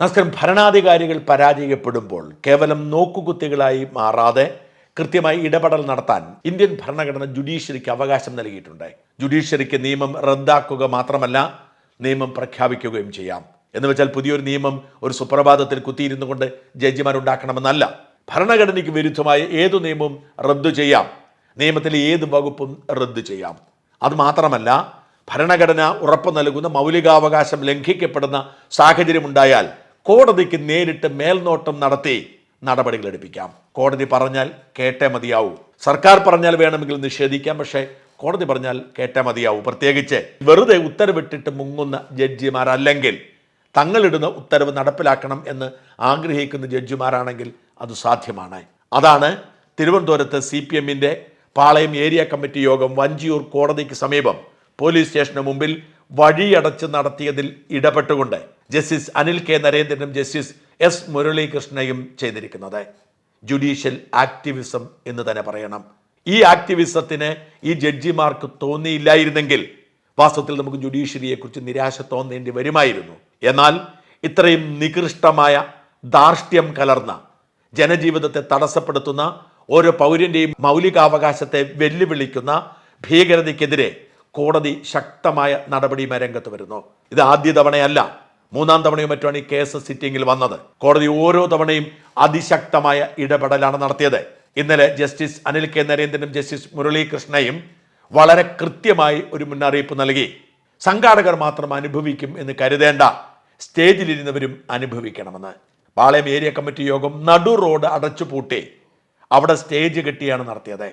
നമസ്കാരം. ഭരണാധികാരികൾ പരാജയപ്പെടുമ്പോൾ കേവലം നോക്കുകുത്തികളായി മാറാതെ കൃത്യമായി ഇടപെടൽ നടത്താൻ ഇന്ത്യൻ ഭരണഘടന ജുഡീഷ്യറിക്ക് അവകാശം നൽകിയിട്ടുണ്ട് ജുഡീഷ്യറിക്ക് നിയമം റദ്ദാക്കുക മാത്രമല്ല നിയമം പ്രഖ്യാപിക്കുകയും ചെയ്യാം. എന്ന് വെച്ചാൽ പുതിയൊരു നിയമം ഒരു സുപ്രഭാതത്തിൽ കുത്തിയിരുന്നു കൊണ്ട് ജഡ്ജിമാരുണ്ടാക്കണമെന്നല്ല. ഭരണഘടനയ്ക്ക് വിരുദ്ധമായ ഏതു നിയമവും റദ്ദു ചെയ്യാം. നിയമത്തിലെ ഏത് വകുപ്പും റദ്ദു ചെയ്യാം. അതുമാത്രമല്ല ഭരണഘടന ഉറപ്പു നൽകുന്ന മൗലികാവകാശം ലംഘിക്കപ്പെടുന്ന സാഹചര്യമുണ്ടായാൽ കോടതിക്ക് നേരിട്ട് മേൽനോട്ടം നടത്തി നടപടികൾ എടുപ്പിക്കാം. കോടതി പറഞ്ഞാൽ കേട്ടേ മതിയാവൂ. സർക്കാർ പറഞ്ഞാൽ വേണമെങ്കിൽ നിഷേധിക്കാം പക്ഷേ കോടതി പറഞ്ഞാൽ കേട്ടേ മതിയാവൂ. പ്രത്യേകിച്ച് വെറുതെ ഉത്തരവിട്ടിട്ട് മുങ്ങുന്ന ജഡ്ജിമാരല്ലെങ്കിൽ തങ്ങളിടുന്ന ഉത്തരവ് നടപ്പിലാക്കണം എന്ന് ആഗ്രഹിക്കുന്ന ജഡ്ജിമാരാണെങ്കിൽ അത് സാധ്യമാണ്. അതാണ് തിരുവനന്തപുരത്ത് സി പി എമ്മിന്റെ പാളയം ഏരിയ കമ്മിറ്റി യോഗം വഞ്ചിയൂർ കോടതിക്ക് സമീപം. പോലീസ് സ്റ്റേഷന് മുമ്പിൽ വഴിയടച്ച് നടത്തിയതിൽ ഇടപെട്ടുകൊണ്ട് ജസ്റ്റിസ് അനിൽ കെ നരേന്ദ്രനും ജസ്റ്റിസ് എസ് മുരളീകൃഷ്ണയും ചെയ്തിരിക്കുന്നത്. ജുഡീഷ്യൽ ആക്ടിവിസം എന്ന് തന്നെ പറയണം. ഈ ആക്ടിവിസത്തിന് ഈ ജഡ്ജിമാർക്ക് തോന്നിയില്ലായിരുന്നെങ്കിൽ വാസ്തവത്തിൽ നമുക്ക് ജുഡീഷ്യറിയെക്കുറിച്ച് നിരാശ തോന്നേണ്ടി വരുമായിരുന്നു. എന്നാൽ ഇത്രയും നികൃഷ്ടമായ ധാർഷ്ട്യം കലർന്ന ജനജീവിതത്തെ തടസ്സപ്പെടുത്തുന്ന ഓരോ പൗരന്റെയും മൗലികാവകാശത്തെ വെല്ലുവിളിക്കുന്ന ഭീകരതയ്ക്കെതിരെ കോടതി ശക്തമായ നടപടിയുമായി രംഗത്ത് വരുന്നു. ഇത് ആദ്യ തവണയല്ല. മൂന്നാം തവണയും മറ്റുമാണ് ഈ കേസ് സിറ്റിംഗിൽ വന്നത്. കോടതി ഓരോ തവണയും അതിശക്തമായ ഇടപെടലാണ് നടത്തിയത്. ഇന്നലെ ജസ്റ്റിസ് അനിൽ കെ. നരേന്ദ്രനും ജസ്റ്റിസ് മുരളീകൃഷ്ണയും വളരെ കൃത്യമായി ഒരു മുന്നറിയിപ്പ് നൽകി. സംഘാടകർ മാത്രം അനുഭവിക്കും എന്ന് കരുതേണ്ട. സ്റ്റേജിലിരുന്നവരും അനുഭവിക്കണമെന്ന്. പാളയം ഏരിയ കമ്മിറ്റി യോഗം നടു റോഡ് അടച്ചുപൂട്ടി. അവിടെ സ്റ്റേജ് കെട്ടിയാണ് നടത്തിയത്.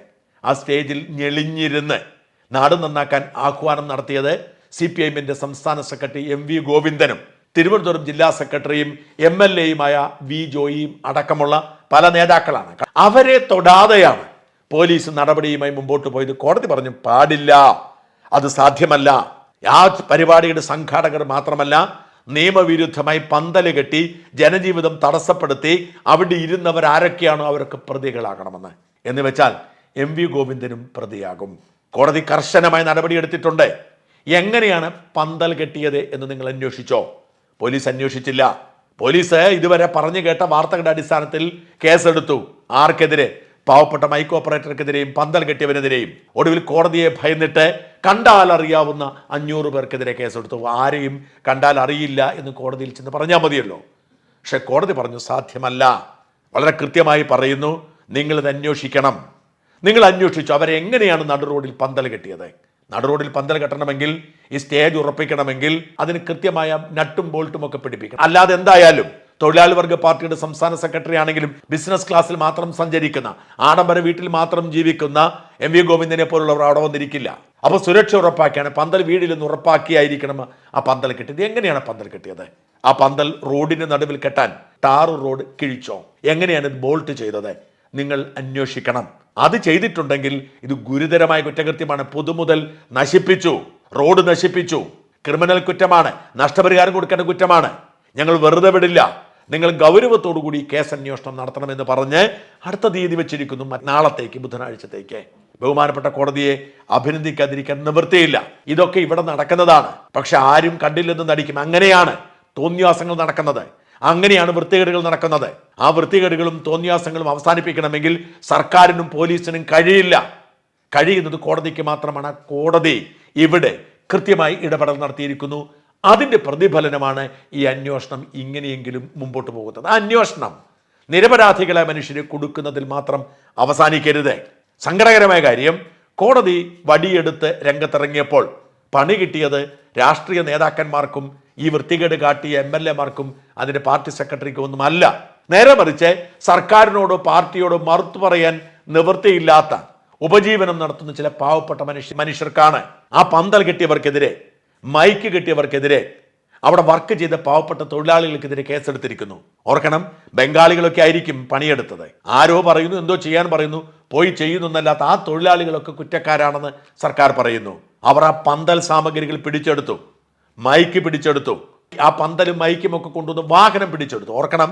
ആ സ്റ്റേജിൽ ഞെളിഞ്ഞിരുന്ന് നാട് നന്നാക്കാൻ ആഹ്വാനം നടത്തിയത് സി പി ഐഎമ്മിന്റെ സംസ്ഥാന സെക്രട്ടറി എം വി ഗോവിന്ദനും. തിരുവനന്തപുരം ജില്ലാ സെക്രട്ടറിയും എം എൽ എയുമായ വി ജോയിയും അടക്കമുള്ള പല നേതാക്കളാണ്. അവരെ തൊടാതെയാണ് പോലീസ് നടപടിയുമായി മുമ്പോട്ട് പോയത്. കോടതി പറഞ്ഞു പാടില്ല. അത് സാധ്യമല്ല. ആ പരിപാടിയുടെ സംഘാടകർ മാത്രമല്ല നിയമവിരുദ്ധമായി പന്തൽ കെട്ടി ജനജീവിതം തടസ്സപ്പെടുത്തി അവിടെ ഇരുന്നവർ ആരൊക്കെയാണോ അവർക്ക് പ്രതികളാകണമെന്ന്? എന്ന് വെച്ചാൽ എം വി ഗോവിന്ദനും പ്രതിയാകും. കോടതി കർശനമായ നടപടിയെടുത്തിട്ടുണ്ട് എങ്ങനെയാണ് പന്തൽ കെട്ടിയത് എന്ന് നിങ്ങൾ അന്വേഷിച്ചോ? പോലീസ് അന്വേഷിച്ചില്ല. പോലീസ് ഇതുവരെ പറഞ്ഞു കേട്ട വാർത്തകളുടെ അടിസ്ഥാനത്തിൽ കേസെടുത്തു. ആർക്കെതിരെ? പാവപ്പെട്ട മൈക്ക് ഓപ്പറേറ്റർക്കെതിരെയും പന്തൽ കെട്ടിയവനെതിരെയും. ഒടുവിൽ കോടതിയെ ഭയന്നിട്ട് കണ്ടാൽ അറിയാവുന്ന അഞ്ഞൂറ് പേർക്കെതിരെ കേസെടുത്തു. ആരെയും കണ്ടാൽ അറിയില്ല എന്ന് കോടതിയിൽ ചെന്ന് പറഞ്ഞാൽ മതിയല്ലോ. പക്ഷെ കോടതി പറഞ്ഞു സാധ്യമല്ല. വളരെ കൃത്യമായി പറയുന്നു. നിങ്ങളിത് അന്വേഷിക്കണം. നിങ്ങൾ അന്വേഷിച്ചു അവരെ എങ്ങനെയാണ് നടു റോഡിൽ പന്തൽ കെട്ടിയത്? നടു റോഡിൽ പന്തൽ കെട്ടണമെങ്കിൽ ഈ സ്റ്റേജ് ഉറപ്പിക്കണമെങ്കിൽ അതിന് കൃത്യമായ നട്ടും ബോൾട്ടും ഒക്കെ പിടിപ്പിക്കണം. അല്ലാതെ എന്തായാലും തൊഴിലാളി വർഗ പാർട്ടിയുടെ സംസ്ഥാന സെക്രട്ടറി ആണെങ്കിലും ബിസിനസ് ക്ലാസ്സിൽ മാത്രം സഞ്ചരിക്കുന്ന ആഡംബര വീട്ടിൽ മാത്രം ജീവിക്കുന്ന എം വി ഗോവിന്ദനെ പോലുള്ളവർ അവിടെ വന്നിരിക്കില്ല. അപ്പോൾ സുരക്ഷ ഉറപ്പാക്കിയാണ് പന്തൽ വീടിൽ നിന്ന് ഉറപ്പാക്കിയായിരിക്കണം ആ പന്തൽ കെട്ടിയത്. എങ്ങനെയാണ് പന്തൽ കെട്ടിയത്? ആ പന്തൽ റോഡിന്റെ നടുവിൽ കെട്ടാൻ ടാർ റോഡ് കിഴിച്ചോ? എങ്ങനെയാണ് ഇത് ബോൾട്ട് ചെയ്തത്? നിങ്ങൾ അന്വേഷിക്കണം. അത് ചെയ്തിട്ടുണ്ടെങ്കിൽ ഇത് ഗുരുതരമായ കുറ്റകൃത്യമാണ്. പൊതുമുതൽ നശിപ്പിച്ചു. റോഡ് നശിപ്പിച്ചു. ക്രിമിനൽ കുറ്റമാണ്. നഷ്ടപരിഹാരം കൊടുക്കേണ്ട കുറ്റമാണ്. ഞങ്ങൾ വെറുതെ വിടില്ല. നിങ്ങൾ ഗൗരവത്തോടു കൂടി കേസ് അന്വേഷണം നടത്തണമെന്ന് പറഞ്ഞ് അടുത്ത തീയതി വെച്ചിരിക്കുന്നു. നാളത്തേക്ക് ബുധനാഴ്ചത്തേക്ക്. ബഹുമാനപ്പെട്ട കോടതിയെ അഭിനന്ദിക്കാതിരിക്കാൻ നിവൃത്തിയില്ല. ഇതൊക്കെ ഇവിടെ നടക്കുന്നതാണ്. പക്ഷെ ആരും കണ്ടില്ലെന്ന് നടിക്കും. അങ്ങനെയാണ് തോന്നിയാസങ്ങൾ നടക്കുന്നത്. അങ്ങനെയാണ് വൃത്തികേടുകൾ നടക്കുന്നത്. ആ വൃത്തികേടുകളും തോന്നിയാസങ്ങളും അവസാനിപ്പിക്കണമെങ്കിൽ സർക്കാരിനും പോലീസിനും കഴിയില്ല. കഴിയുന്നത് കോടതിക്ക് മാത്രമാണ്. കോടതി ഇവിടെ കൃത്യമായി ഇടപെടൽ നടത്തിയിരിക്കുന്നു. അതിന്റെ പ്രതിഫലനമാണ് ഈ അന്വേഷണം ഇങ്ങനെയെങ്കിലും മുമ്പോട്ട് പോകുന്നത്. അന്വേഷണം നിരപരാധികളെ മനുഷ്യരെ കൊടുക്കുന്നതിൽ മാത്രം അവസാനിക്കരുത്. സങ്കടകരമായ കാര്യം കോടതി വടിയെടുത്ത് രംഗത്തിറങ്ങിയപ്പോൾ പണി കിട്ടിയത് രാഷ്ട്രീയ നേതാക്കന്മാർക്കും ഈ വൃത്തികേട് കാട്ടിയ എം എൽ എമാർക്കും അതിന്റെ പാർട്ടി സെക്രട്ടറിക്കും ഒന്നും അല്ല നേരെ മറിച്ച് സർക്കാരിനോടോ പാർട്ടിയോടോ മറുത്തു പറയാൻ നിവൃത്തിയില്ലാത്ത ഉപജീവനം നടത്തുന്ന ചില പാവപ്പെട്ട മനുഷ്യ മനുഷ്യർക്കാണ് ആ പന്തൽ കിട്ടിയവർക്കെതിരെ മൈക്ക് കിട്ടിയവർക്കെതിരെ അവിടെ വർക്ക് ചെയ്ത പാവപ്പെട്ട തൊഴിലാളികൾക്കെതിരെ കേസെടുത്തിരിക്കുന്നു. ഓർക്കണം ബംഗാളികളൊക്കെ ആയിരിക്കും പണിയെടുത്തത്. ആരോ പറയുന്നു എന്തോ ചെയ്യാൻ പറയുന്നു പോയി ചെയ്യുന്നല്ലാത്ത ആ തൊഴിലാളികളൊക്കെ കുറ്റക്കാരാണെന്ന് സർക്കാർ പറയുന്നു. അവർ ആ പന്തൽ സാമഗ്രികൾ പിടിച്ചെടുത്തു. മൈക്ക് പിടിച്ചെടുത്തു. ആ പന്തലും മൈക്കും ഒക്കെ കൊണ്ടുവന്ന് വാഹനം പിടിച്ചെടുത്തു. ഓർക്കണം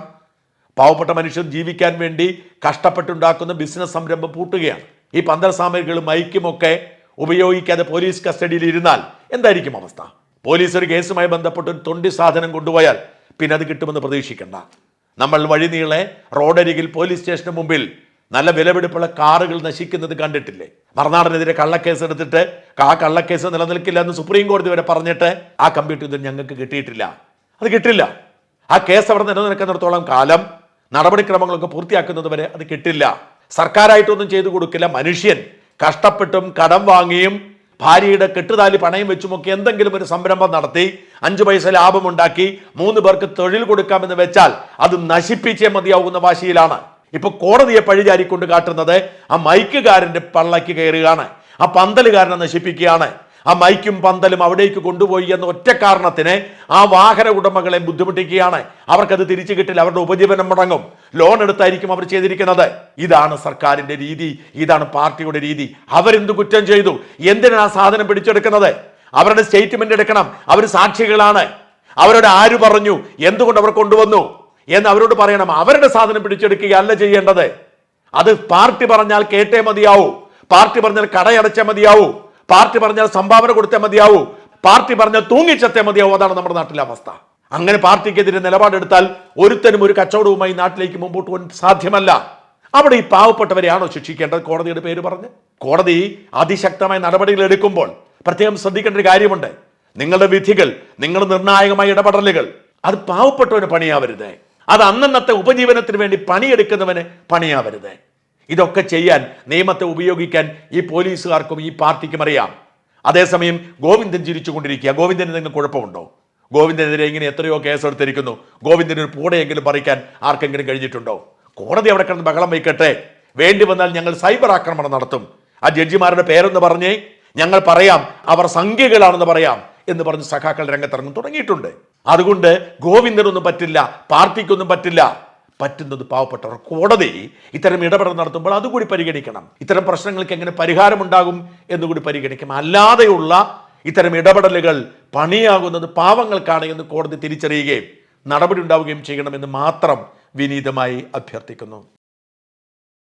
പാവപ്പെട്ട മനുഷ്യർ ജീവിക്കാൻ വേണ്ടി കഷ്ടപ്പെട്ടുണ്ടാക്കുന്ന ബിസിനസ് സംരംഭം പൂട്ടുകയാണ്. ഈ പന്തൽ സാമഗ്രികളും മൈക്കും ഒക്കെ ഉപയോഗിക്കാതെ പോലീസ് കസ്റ്റഡിയിൽ ഇരുന്നാൽ എന്തായിരിക്കും അവസ്ഥ? പോലീസ് ഒരു കേസുമായി ബന്ധപ്പെട്ട് ഒരു തൊണ്ടി സാധനം കൊണ്ടുപോയാൽ പിന്നെ അത് കിട്ടുമെന്ന് പ്രതീക്ഷിക്കണ്ട. നമ്മൾ വഴിനീളെ റോഡരികിൽ പോലീസ് സ്റ്റേഷന് മുമ്പിൽ നല്ല വിലപിടിപ്പുള്ള കാറുകൾ നശിക്കുന്നത് കണ്ടിട്ടില്ലേ? മറുനാടിനെതിരെ കള്ളക്കേസ് എടുത്തിട്ട് ആ കള്ളക്കേസ് നിലനിൽക്കില്ല എന്ന് സുപ്രീം കോടതി വരെ പറഞ്ഞിട്ട് ആ കമ്പ്യൂട്ടർ ഇത് ഞങ്ങൾക്ക് കിട്ടിയിട്ടില്ല. അത് കിട്ടില്ല. ആ കേസ് അവിടെ നിലനിൽക്കുന്നിടത്തോളം കാലം നടപടിക്രമങ്ങളൊക്കെ പൂർത്തിയാക്കുന്നത് വരെ അത് കിട്ടില്ല. സർക്കാരായിട്ടൊന്നും ചെയ്തു കൊടുക്കില്ല. മനുഷ്യൻ കഷ്ടപ്പെട്ടും കടം വാങ്ങിയും ഭാര്യയുടെ കെട്ടുതാലി പണയം വെച്ചുമൊക്കെ എന്തെങ്കിലും ഒരു സംരംഭം നടത്തി അഞ്ചു പൈസ ലാഭമുണ്ടാക്കി മൂന്ന് പേർക്ക് തൊഴിൽ കൊടുക്കാമെന്ന് വെച്ചാൽ അത് നശിപ്പിച്ചേ മതിയാവുന്ന വാശിയിലാണ്. ഇപ്പൊ കോടതിയെ പഴിചാരിക്കൊണ്ട് കാട്ടുന്നത് ആ മൈക്കുകാരന്റെ പള്ളയ്ക്ക് കയറുകയാണ്. ആ പന്തലുകാരനെ നശിപ്പിക്കുകയാണ്. ആ മൈക്കും പന്തലും അവിടേക്ക് കൊണ്ടുപോയി എന്ന ഒറ്റ കാരണത്തിന് ആ വാഹന ഉടമകളെ ബുദ്ധിമുട്ടിക്കുകയാണ്. അവർക്കത് തിരിച്ചു കിട്ടില്ല അവരുടെ ഉപജീവനം മുടങ്ങും. ലോൺ എടുത്തായിരിക്കും അവർ ചെയ്തിരിക്കുന്നത്. ഇതാണ് സർക്കാരിന്റെ രീതി ഇതാണ് പാർട്ടിയുടെ രീതി. അവരെന്ത് കുറ്റം ചെയ്തു? എന്തിനാണ് ആ സാധനം പിടിച്ചെടുക്കുന്നത്? അവരുടെ സ്റ്റേറ്റ്മെന്റ് എടുക്കണം. അവർ സാക്ഷികളാണ്. അവരോട് ആര് പറഞ്ഞു? എന്തുകൊണ്ട് അവർ കൊണ്ടുവന്നു? എന്ന് അവരോട് പറയണം. അവരുടെ സാധനം പിടിച്ചെടുക്കുകയല്ല ചെയ്യേണ്ടത്. അത് പാർട്ടി പറഞ്ഞാൽ കേട്ടേ മതിയാവൂ. പാർട്ടി പറഞ്ഞാൽ കടയടച്ചേ മതിയാവൂ. പാർട്ടി പറഞ്ഞാൽ സംഭാവന കൊടുത്തേ മതിയാവൂ. പാർട്ടി പറഞ്ഞാൽ തൂങ്ങിച്ചത്തേ മതിയാവൂ. അതാണ് നമ്മുടെ നാട്ടിലെ അവസ്ഥ. അങ്ങനെ പാർട്ടിക്കെതിരെ നിലപാടെടുത്താൽ ഒരുത്തനും ഒരു കച്ചവടവുമായി നാട്ടിലേക്ക് മുമ്പോട്ട് പോകാൻ സാധ്യമല്ല. അവിടെ ഈ പാവപ്പെട്ടവരെയാണോ ശിക്ഷിക്കേണ്ടത്? കോടതിയുടെ പേര് പറഞ്ഞ്. കോടതി അതിശക്തമായ നടപടികൾ എടുക്കുമ്പോൾ പ്രത്യേകം ശ്രദ്ധിക്കേണ്ട ഒരു കാര്യമുണ്ട്. നിങ്ങളുടെ വിധികൾ നിങ്ങളുടെ നിർണായകമായ ഇടപെടലുകൾ അത് പാവപ്പെട്ടവന് പണിയാവരുത്. അത് അന്നന്നത്തെ ഉപജീവനത്തിന് വേണ്ടി പണിയെടുക്കുന്നവന് പണിയാവരുത്. ഇതൊക്കെ ചെയ്യാൻ നിയമത്തെ ഉപയോഗിക്കാൻ ഈ പോലീസുകാർക്കും ഈ പാർട്ടിക്കും അറിയാം. അതേസമയം ഗോവിന്ദൻ ചിരിച്ചുകൊണ്ടിരിക്കുക. ഗോവിന്ദന് എന്തെങ്കിലും കുഴപ്പമുണ്ടോ? ഗോവിന്ദനെതിരെ ഇങ്ങനെ എത്രയോ കേസെടുത്തിരിക്കുന്നു. ഗോവിന്ദന് ഒരു പൂടെയെങ്കിലും പറിക്കാൻ ആർക്കെങ്കിലും കഴിഞ്ഞിട്ടുണ്ടോ? കോടതി അവിടെ കിടന്ന് ബഹളം വയ്ക്കട്ടെ. വേണ്ടി വന്നാൽ ഞങ്ങൾ സൈബർ ആക്രമണം നടത്തും. ആ ജഡ്ജിമാരുടെ പേരെന്ന് പറഞ്ഞേ ഞങ്ങൾ പറയാം അവർ സംഖ്യകളാണെന്ന് പറയാം എന്ന് പറഞ്ഞ് സഖാക്കൾ രംഗത്തിറങ്ങും തുടങ്ങിയിട്ടുണ്ട്. അതുകൊണ്ട് ഗോവിന്ദനൊന്നും പറ്റില്ല പാർട്ടിക്കൊന്നും പറ്റില്ല. പറ്റുന്നത് പാവപ്പെട്ടവർ കോടതി ഇത്തരം ഇടപെടൽ നടത്തുമ്പോൾ അതുകൂടി പരിഗണിക്കണം. ഇത്തരം പ്രശ്നങ്ങൾക്ക് എങ്ങനെ പരിഹാരമുണ്ടാകും എന്നുകൂടി പരിഗണിക്കണം. അല്ലാതെയുള്ള ഇത്തരം ഇടപെടലുകൾ പണിയാകുന്നത് പാവങ്ങൾക്കാണ് എന്ന് കോടതി തിരിച്ചറിയുകയും നടപടി ഉണ്ടാവുകയും ചെയ്യണമെന്ന് മാത്രം വിനീതമായി അഭ്യർത്ഥിക്കുന്നു.